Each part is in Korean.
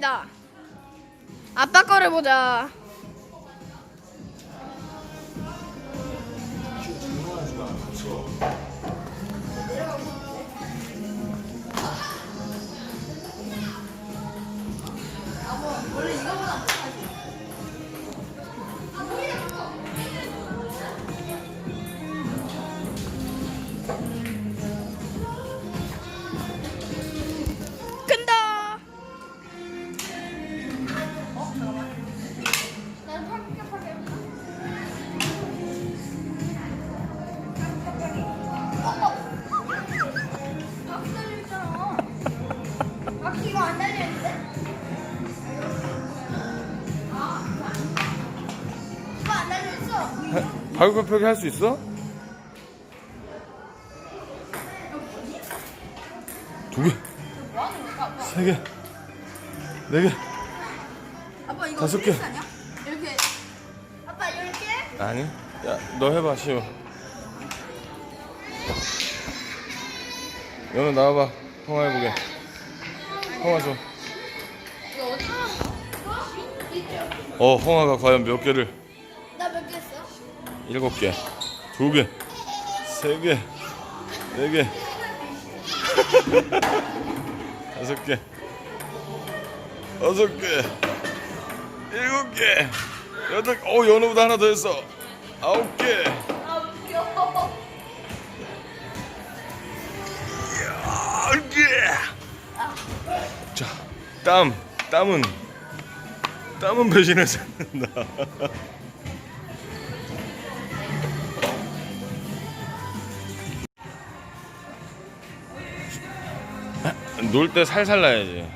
봅니다. 아빠 거를 보자. 안 달려있는데? 이거 안 달려있어. 발굽혀기 할 수 있어? 두 개, 세 개, 네 개. 아빠 이거 다섯 개. 아니야? 이렇게. 아빠 이렇게? 아니, 야, 너 해봐, 시우. 연우 나와봐. 통화 해보게. 어디? 어, 홍아가 과연 몇 개를? 나 몇 개 했어? 일곱 개, 두 개, 세 개, 네 개, 다섯 개, 여섯 개, 일곱 개, 여덟. 어, 연우보다 하나 더 했어. 아홉 개. 아 웃겨. 열 개. 자, 땀, 땀은 땀은 배신하지 않는다. 놀 때 살살 나야지.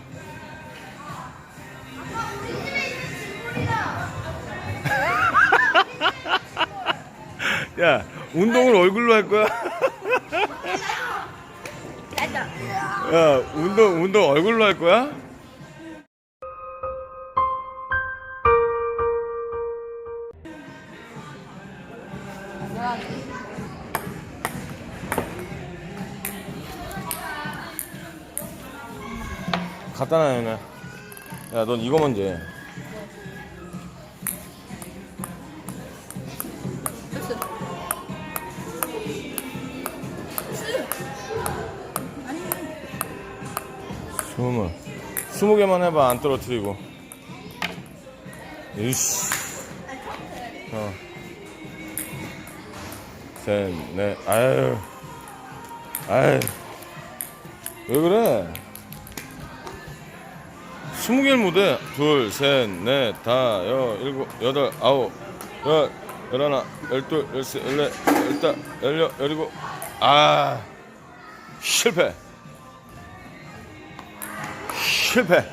야, 운동을 얼굴로 할 거야? 야, 운동 운동 얼굴로 할 거야? 갖다 놔, 연아. 야, 넌 이거 먼저 해. 스무. 스무 개만 해봐, 안 떨어뜨리고. 이씨. 어. 셋, 넷, 아유. 아유. 왜 그래? 스무 개를 못해. 둘, 셋, 넷, 다, 여, 일곱, 여덟, 아홉, 열, 열하나, 열둘, 열셋, 열넷, 열다, 열여, 열일곱. 아, 실패. 실패.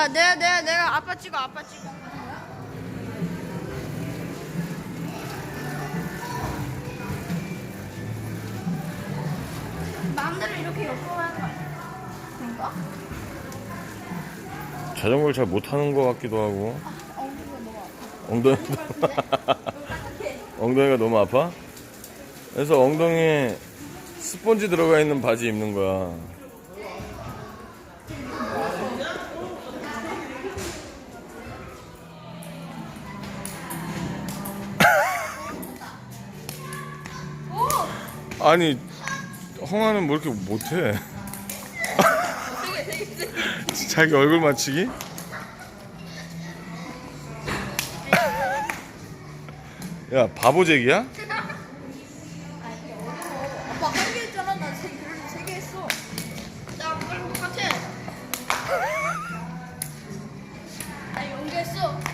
나 내가 내가 내가 아빠 찍어 아빠 찍어. 마음대로 이렇게 옆으로 하는 거 아니야? 그런가? 자전거를 잘 못하는 것 같기도 하고. 엉덩이가 너무 아파. 엉덩이가 너무 아파? 그래서 엉덩이에 스펀지 들어가 있는 바지 입는 거야. 아니 홍아는 뭐 이렇게 못해. 자기 얼굴 맞추기? 야 바보잭이야? 아연기했어.